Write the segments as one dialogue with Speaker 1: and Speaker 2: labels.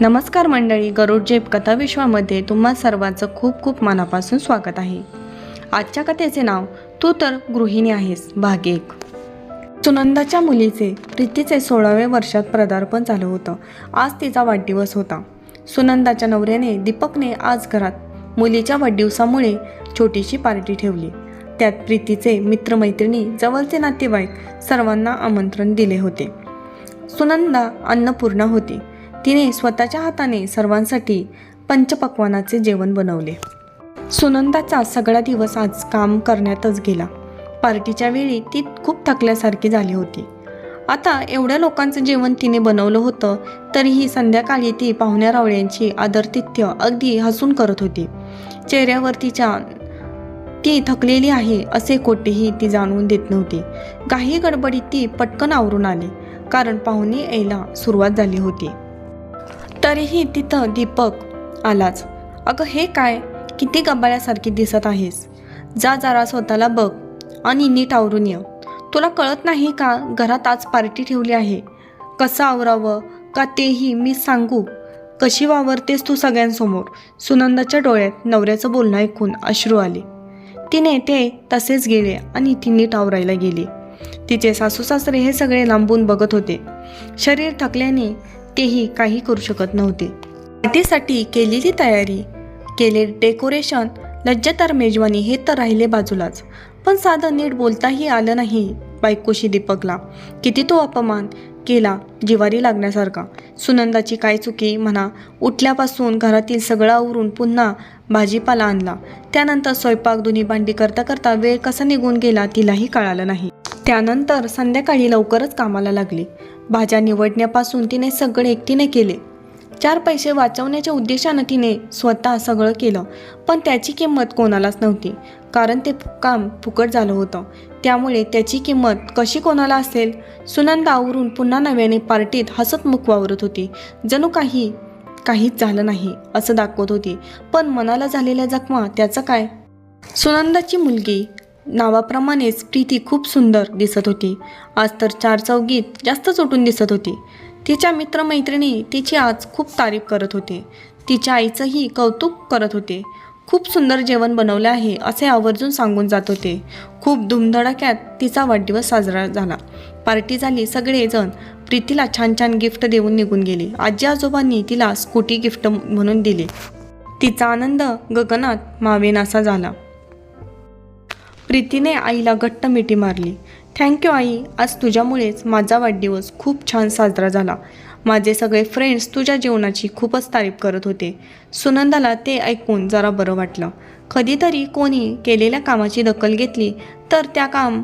Speaker 1: नमस्कार मंडळी गरुड जेप तुम्हा सर्वांचं खूप खूप मनापासून स्वागत आहे. आजच्या कथेचे नाव तू तर गृहिणी आहेस भाग एक. सुनंदाच्या मुलीचे प्रीतीचे सोळाव्या वर्षात पदार्पण झालं होतं. आज तिचा वाढदिवस होता. सुनंदाच्या नवऱ्याने दीपकने आज घरात मुलीच्या वाढदिवसामुळे छोटीशी पार्टी ठेवली. त्यात प्रीतीचे मित्रमैत्रिणी जवळचे नातेवाईक सर्वांना आमंत्रण दिले होते. सुनंदा अन्नपूर्णा होती. तिने स्वतःच्या हाताने सर्वांसाठी पंचपक्वानाचे जेवण बनवले. सुनंदाचा सगळा दिवस आज काम करण्यातच गेला. पार्टीच्या वेळी ती खूप थकल्यासारखी झाली होती. आता एवढ्या लोकांचं जेवण तिने बनवलं होतं तरीही संध्याकाळी ती पाहुण्या रावळ्यांची आदरतिथ्य अगदी हसून करत होती. चेहऱ्यावर तिच्या ती थकलेली आहे असे कोठेही ती जाणवून देत नव्हती. काही गडबडीत ती पटकन आवरून आली कारण पाहुणे यायला सुरुवात झाली होती. तरीही तिथं दीपक आलाच. अगं हे काय? किती गबाळ्यासारखी दिसत आहेस. जा जरा स्वतःला बघ आणि नीट आवरून ये. तुला कळत नाही का घरात आज पार्टी ठेवली आहे? कसं आवरावं? का तेही मी सांगू? कशी वावरतेस तू सगळ्यांसमोर? सुनंदाच्या डोळ्यात नवऱ्याचं बोलणं ऐकून अश्रू आले. तिने ते तसेच गेले आणि ती नीट आवरायला गेली. तिचे सासू सासरे हे सगळे लांबून बघत होते. शरीर थकल्याने तेही काही करू शकत नव्हते. पार्टीसाठी केलेली तयारी केले डेकोरेशन लज्जतार मेजवानी हे तर राहिले बाजूलाच. पण साधं नीट बोलताही आलं नाही बायकोशी दीपकला. किती तो अपमान केला जिवारी लागण्यासारखा. सुनंदाची काय चुकी म्हणा उठल्यापासून घरातील सगळं आवरून पुन्हा भाजीपाला आणला. त्यानंतर स्वयंपाक दोन्ही भांडी करता करता वेळ कसा निघून गेला तिलाही कळालं नाही. त्यानंतर संध्याकाळी लवकरच कामाला लागली. भाज्या निवडण्यापासून तिने सगळे एकटीने केले. चार पैसे वाचवण्याच्या उद्देशानं तिने स्वतः सगळं केलं पण त्याची किंमत कोणालाच नव्हती कारण ते काम फुकट झालं होतं. त्यामुळे त्याची किंमत कशी कोणाला असेल? सुनंदा आवरून पुन्हा नव्याने पार्टीत हसत मुख वावरत होती. जणू काही काहीच झालं नाही असं दाखवत होती. पण मनाला झालेल्या जखमा त्याचं काय? सुनंदाची मुलगी नावाप्रमाणेच प्रीती खूप सुंदर दिसत होती. आज तर चार चौगीत जास्तच उठून दिसत होती. तिच्या मित्रमैत्रिणी तिची आज खूप तारीफ करत होते. तिच्या आईचंही कौतुक करत होते. खूप सुंदर जेवण बनवलं आहे असे आवर्जून सांगून जात होते. खूप धुमधडाक्यात तिचा वाढदिवस साजरा झाला. पार्टी झाली सगळेजण प्रीतीला छान छान गिफ्ट देऊन निघून गेले. आजी आजोबांनी तिला स्कूटी गिफ्ट म्हणून दिली. तिचा आनंद गगनात मावेनासा झाला. प्रीतीने आईला घट्ट मिठी मारली. थँक्यू आई. आज तुझ्यामुळेच माझा वाढदिवस खूप छान साजरा झाला. माझे सगळे फ्रेंड्स तुझ्या जेवणाची खूपच तारीफ करत होते. सुनंदाला ते ऐकून जरा बरं वाटलं. कधीतरी कोणी केलेल्या कामाची दखल घेतली तर त्या काम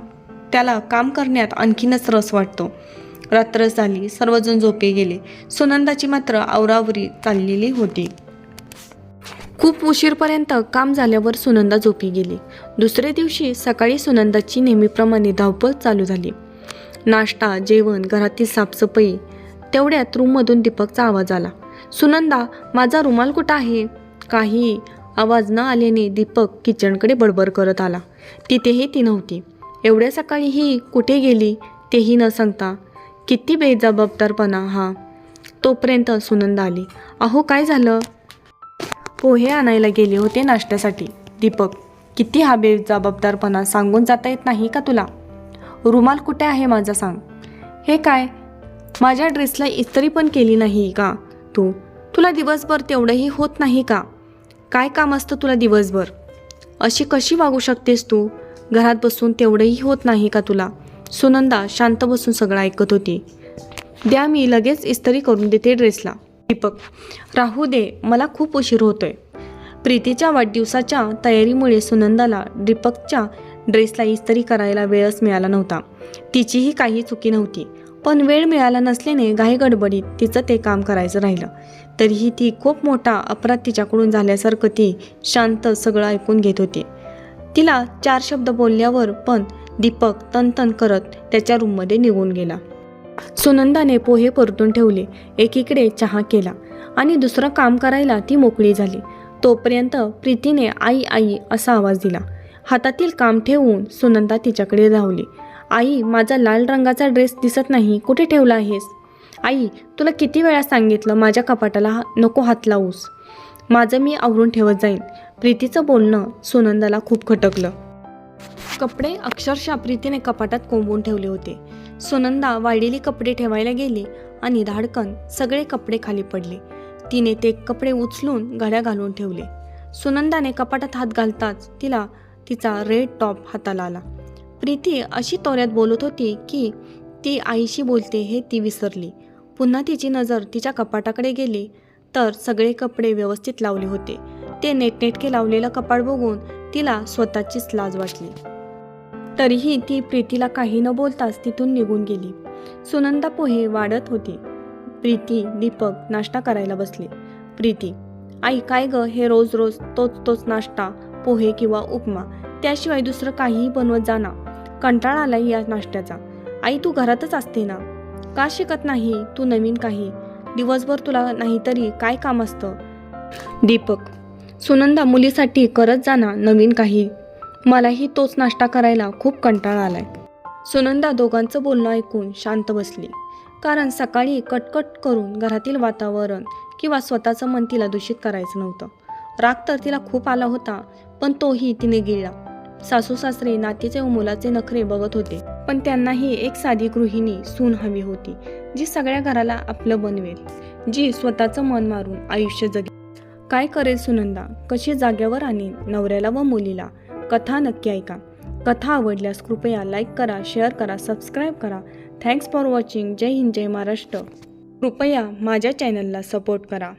Speaker 1: त्याला काम करण्यात आणखीनच रस वाटतो. रात्र झाली सर्वजण झोपे गेले. सुनंदाची मात्र आवरावरी चाललेली होती. खूप उशीरपर्यंत काम झाल्यावर सुनंदा झोपी गेली. दुसऱ्या दिवशी सकाळी सुनंदाची नेहमीप्रमाणे धावपळ चालू झाली. नाश्ता जेवण घरातील साफसफाई तेवढ्यात रूममधून दीपकचा आवाज आला. सुनंदा माझा रुमाल कुठं आहे? काही आवाज न आल्याने दीपक किचनकडे बडबड करत आला. तिथेही ती नव्हती. एवढ्या सकाळी ही कुठे गेली? तेही न सांगता किती बेजबाबदारपणा हा. तोपर्यंत सुनंदा आली. अहो काय झालं? पोहे आणायला गेले होते नाश्त्यासाठी. दीपक किती हा बेजबाबदारपणा सांगून जाता येत नाही का तुला? रुमाल कुठे आहे माझा सांग. हे काय? माझ्या ड्रेसला इस्त्री पण केली नाही का तू? तुला दिवसभर तेवढंही होत नाही का? काय काम असतं तुला दिवसभर? अशी कशी वागू शकतेस तू? घरात बसून तेवढंही होत नाही का तुला? सुनंदा शांत बसून सगळं ऐकत होती. द्या मी लगेच इस्त्री करून देते ड्रेसला. दीपक राहू दे मला खूप उशीर होतोय. प्रीतीच्या वाढदिवसाच्या तयारीमुळे सुनंदाला दीपकच्या ड्रेसला इस्त्री करायला वेळच मिळाला नव्हता. तिचीही काही चुकी नव्हती पण वेळ मिळाला नसल्याने घाई गडबडीत तिचं ते काम करायचं राहिलं. तरीही ती खूप मोठा अपराध तिच्याकडून झाल्यासारखं ती शांत सगळं ऐकून घेत होती. तिला चार शब्द बोलल्यावर पण दीपक तनतन करत त्याच्या रूममध्ये निघून गेला. सुनंदाने पोहे परतून ठेवले एकीकडे चहा केला आणि दुसरं काम करायला ती मोकळी झाली. तोपर्यंत प्रीतीने आई आई असा आवाज दिला. हातातील काम ठेवून सुनंदा तिच्याकडे धावली. आई माझा लाल रंगाचा ड्रेस दिसत नाही. कुठे ठेवला आहेस? आई तुला किती वेळा सांगितलं माझ्या कपाटाला हा- नको हात लावूस. माझं मी आवरून ठेवत जाईन. प्रीतीचं बोलणं सुनंदाला खूप खटकलं. कपडे अक्षरशः प्रीतीने कपाटात कोंबून ठेवले होते. सुनंदा वाढलेली कपडे ठेवायला गेली आणि धाडकन सगळे कपडे खाली पडले. तिने ते कपडे उचलून घड्या घालून ठेवले. सुनंदाने कपाटात हात घालताच तिला तिचा रेड टॉप हाताला आला. प्रीती अशी तोऱ्यात बोलत होती की ती आईशी बोलते हे ती विसरली. पुन्हा तिची नजर तिच्या कपाटाकडे गेली तर सगळे कपडे व्यवस्थित लावले होते. ते नेटनेटके लावलेलं कपाट बघून तिला स्वतःचीच लाज वाटली. तरीही ती प्रीतीला काही न बोलताच तिथून निघून गेली. सुनंदा पोहे वाढत होती. प्रीती दीपक नाश्ता करायला बसले. प्रीती आई काय ग? हे रोज रोज तोच तोच नाश्ता पोहे किंवा उपमा त्याशिवाय दुसरं काहीही बनवत जाना कंटाळा आलाय या नाश्त्याचा. आई तू घरातच असते ना? का शिकत नाही? तू नवीन काही. दिवसभर तुला नाहीतरी काय काम असतं? दीपक सुनंदा मुलीसाठी करत जाना नवीन काही. मलाही तोच नाश्ता करायला खूप कंटाळा आलाय. सुनंदा दोघांचं बोलणं ऐकून शांत बसली. कारण सकाळी कटकट करून घरातील वातावरण किंवा स्वतःचं मन तिला दूषित करायचं नव्हतं. राग तर तिला खूप आला होता पण तोही तिने गिळला. सासू सासरे नातीचे व मुलाचे नखरे बघत होते पण त्यांनाही एक साधी गृहिणी सून हवी होती जी सगळ्या घराला आपलं बनवेल जी स्वतःचं मन मारून आयुष्य जगेल. काय करेल सुनंदा? कशी जाग्यावर आणेल नवऱ्याला व मुलीला? कथा नक्की ऐका. कथा आवडल्यास कृपया लाईक करा शेअर करा सबस्क्राईब करा. Thanks for watching. जय हिंद जय महाराष्ट्र. कृपया माझ्या चॅनलला सपोर्ट करा.